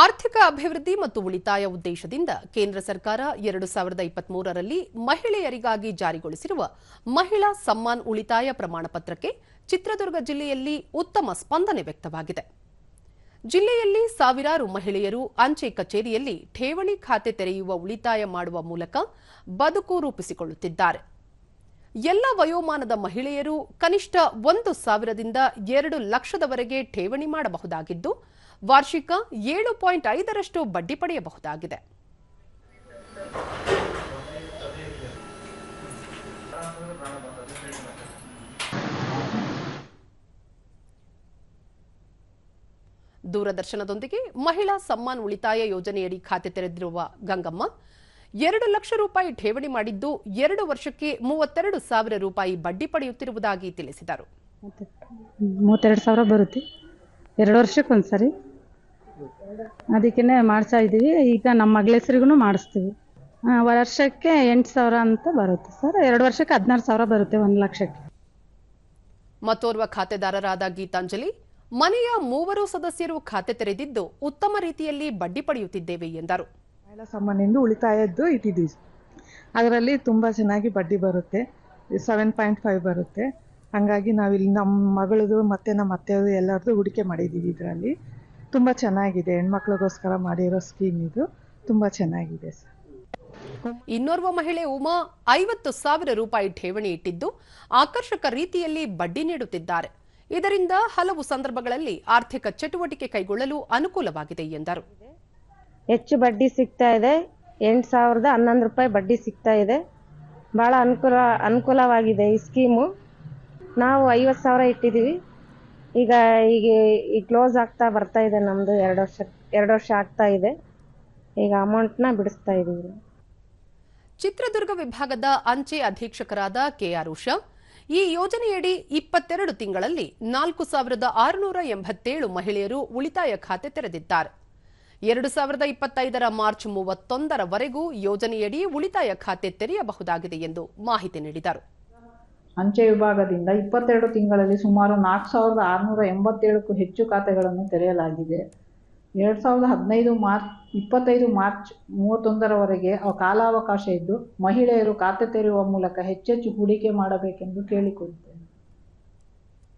ಆರ್ಥಿಕ ಅಭಿವೃದ್ಧಿ ಮತ್ತು ಉಳಿತಾಯ ಉದ್ದೇಶದಿಂದ ಕೇಂದ್ರ ಸರ್ಕಾರ ಎರಡು ಸಾವಿರದ ಇಪ್ಪತ್ಮೂರರಲ್ಲಿ ಮಹಿಳೆಯರಿಗಾಗಿ ಜಾರಿಗೊಳಿಸಿರುವ ಮಹಿಳಾ ಸಮ್ಮಾನ್ ಉಳಿತಾಯ ಪ್ರಮಾಣ ಪತ್ರಕ್ಕೆ ಚಿತ್ರದುರ್ಗ ಜಿಲ್ಲೆಯಲ್ಲಿ ಉತ್ತಮ ಸ್ಪಂದನೆ ವ್ಯಕ್ತವಾಗಿದೆ. ಜಿಲ್ಲೆಯಲ್ಲಿ ಸಾವಿರಾರು ಮಹಿಳೆಯರು ಅಂಚೆ ಕಚೇರಿಯಲ್ಲಿ ಠೇವಣಿ ಖಾತೆ ತೆರೆಯುವ ಉಳಿತಾಯ ಮಾಡುವ ಮೂಲಕ ಬದುಕು ರೂಪಿಸಿಕೊಳ್ಳುತ್ತಿದ್ದಾರೆ. ಎಲ್ಲ ವಯೋಮಾನದ ಮಹಿಳೆಯರು ಕನಿಷ್ಠ ಒಂದು ಸಾವಿರದಿಂದ ಎರಡು ಲಕ್ಷದವರೆಗೆ ಠೇವಣಿ ಮಾಡಬಹುದಾಗಿದ್ದು ವಾರ್ಷಿಕ ಏಳು ಪಾಯಿಂಟ್ ಐದರಷ್ಟು ಬಡ್ಡಿ ಪಡೆಯಬಹುದಾಗಿದೆ. ದೂರದರ್ಶನದೊಂದಿಗೆ ಮಹಿಳಾ ಸಮ್ಮಾನ್ ಉಳಿತಾಯ ಯೋಜನೆಯಡಿ ಖಾತೆ ತೆರೆದಿರುವ ಗಂಗಮ್ಮ, ಎರಡು ಲಕ್ಷ ರೂಪಾಯಿ ಠೇವಣಿ ಮಾಡಿದ್ದು ಎರಡು ವರ್ಷಕ್ಕೆ ಮೂವತ್ತೆರಡು ಸಾವಿರ ರೂಪಾಯಿ ಬಡ್ಡಿ ಪಡೆಯುತ್ತಿರುವುದಾಗಿ ತಿಳಿಸಿದರು. ಮೂವತ್ತೆರಡು ಸಾವಿರ ಬರುತ್ತೆ. ಎರಡು ವರ್ಷಕ್ಕೆ ಒಂದು ಸರಿ ಅದಕ್ಕೇ ಮಾಡಿಸ್ತಾ ಇದ್ದೀವಿ. ಈಗ ನಮ್ಮ ಮಗಳ ಹೆಸ್ರಿಗೂ ಮಾಡಿಸ್ತೀವಿ. ಆ, ವರ್ಷಕ್ಕೆ ಎಂಟು ಸಾವಿರ ಅಂತ ಬರುತ್ತೆ ಸರ್. ಎರಡು ವರ್ಷಕ್ಕೆ ಹದಿನಾರು ಸಾವಿರ ಬರುತ್ತೆ ಒಂದು ಲಕ್ಷಕ್ಕೆ. ಮತ್ತೋರ್ವ ಖಾತೆದಾರರಾದ ಗೀತಾಂಜಲಿ ಮನೆಯ ಮೂವರು ಸದಸ್ಯರು ಖಾತೆ ತೆರೆದಿದ್ದು ಉತ್ತಮ ರೀತಿಯಲ್ಲಿ ಬಡ್ಡಿ ಪಡೆಯುತ್ತಿದ್ದೇವೆ ಎಂದರು. ಮಹಿಳಾ ಸಾಮಾನ್ಯಂದು ಉಳಿತಾಯದ್ದು ಇಟ್ಟಿದ್ದೀವಿ ಅದರಲ್ಲಿ ತುಂಬಾ ಚೆನ್ನಾಗಿ ಬಡ್ಡಿ ಬರುತ್ತೆ. ಸೆವೆನ್ ಪಾಯಿಂಟ್ ಫೈವ್ ಬರುತ್ತೆ. ಹಂಗಾಗಿ ನಾವಿಲ್ಲಿ ನಮ್ಮ ಮಗಳದು ಮತ್ತೆ ನಮ್ಮ ಅತ್ತೆಯದು ಎಲ್ಲರದು ಹೂಡಿಕೆ ಮಾಡಿದ್ದೀವಿ ಇದರಲ್ಲಿ. ತುಂಬ ಚೆನ್ನಾಗಿದೆ. ಹೆಣ್ಮಕ್ಳಿಗೋಸ್ಕರ ಮಾಡಿರೋ ಸ್ಕೀಮ್ ಇದು. ತುಂಬ ಚೆನ್ನಾಗಿದೆ ಸರ್ ಇನ್ನೋರ್ವ ಮಹಿಳೆ ಉಮಾ ಐವತ್ತು ಸಾವಿರ ರೂಪಾಯಿ ಠೇವಣಿ ಇಟ್ಟಿದ್ದು ಆಕರ್ಷಕ ರೀತಿಯಲ್ಲಿ ಬಡ್ಡಿ ನೀಡುತ್ತಿದ್ದಾರೆ. ಇದರಿಂದ ಹಲವು ಸಂದರ್ಭಗಳಲ್ಲಿ ಆರ್ಥಿಕ ಚಟುವಟಿಕೆ ಕೈಗೊಳ್ಳಲು ಅನುಕೂಲವಾಗಿದೆ ಎಂದರು. ಹೆಚ್ಚು ಬಡ್ಡಿ ಸಿಗ್ತಾ ಇದೆ. ಎಂಟು ಸಾವಿರದ ಹನ್ನೊಂದು ರೂಪಾಯಿ ಬಡ್ಡಿ ಸಿಗ್ತಾ ಇದೆ. ಬಹಳ ಅನುಕೂಲ ಅನುಕೂಲವಾಗಿದೆ ಈ ಸ್ಕೀಮು ನಾವು ಐವತ್ತು ಸಾವಿರ ಇಟ್ಟಿದ್ದೀವಿ. ಈಗ ಈಗ ಈ ಕ್ಲೋಸ್ ಆಗ್ತಾ ಬರ್ತಾ ಇದೆ ನಮ್ಮದು ಎರಡು ವರ್ಷ ಎರಡು ವರ್ಷ ಆಗ್ತಾ ಇದೆ. ಈಗ ಅಮೌಂಟ್ನ ಬಿಡಿಸ್ತಾ ಇದ್ದೀವಿ. ಚಿತ್ರದುರ್ಗ ವಿಭಾಗದ ಅಂಚೆ ಅಧೀಕ್ಷಕರಾದ ಕೆಆರ್ ಉಷಾ, ಈ ಯೋಜನೆಯಡಿ ಇಪ್ಪತ್ತೆರಡು ತಿಂಗಳಲ್ಲಿ ನಾಲ್ಕು ಸಾವಿರದ ಆರುನೂರ ಎಂಬತ್ತೇಳು ಮಹಿಳೆಯರು ಉಳಿತಾಯ ಖಾತೆ ತೆರೆದಿದ್ದಾರೆ. ಎರಡು ಸಾವಿರದ ಇಪ್ಪತ್ತೈದರ ಮಾರ್ಚ್ ಮೂವತ್ತೊಂದರವರೆಗೂ ಯೋಜನೆಯಡಿ ಉಳಿತಾಯ ಖಾತೆ ತೆರೆಯಬಹುದಾಗಿದೆ ಎಂದು ಮಾಹಿತಿ ನೀಡಿದರು. ಅಂಚೆ ವಿಭಾಗದಿಂದ ಇಪ್ಪತ್ತೆರಡು ತಿಂಗಳಲ್ಲಿ ಸುಮಾರು ನಾಲ್ಕು ಸಾವಿರದ ಆರುನೂರ ಎಂಬತ್ತೇಳಕ್ಕೂ ಹೆಚ್ಚು ಖಾತೆಗಳನ್ನು ತೆರೆಯಲಾಗಿದೆ. ಎರಡು ಸಾವಿರದ ಹದಿನೈದು ಮಾರ್ಚ್, ಇಪ್ಪತ್ತೈದು ಮಾರ್ಚ್ ಮೂವತ್ತೊಂದರವರೆಗೆ ಕಾಲಾವಕಾಶ ಇದ್ದು ಮಹಿಳೆಯರು ಖಾತೆ ತೆರೆಯುವ ಮೂಲಕ ಹೆಚ್ಚೆಚ್ಚು ಹೂಡಿಕೆ ಮಾಡಬೇಕೆಂದು ಕೇಳಿಕೊಳ್ಳುತ್ತೇವೆ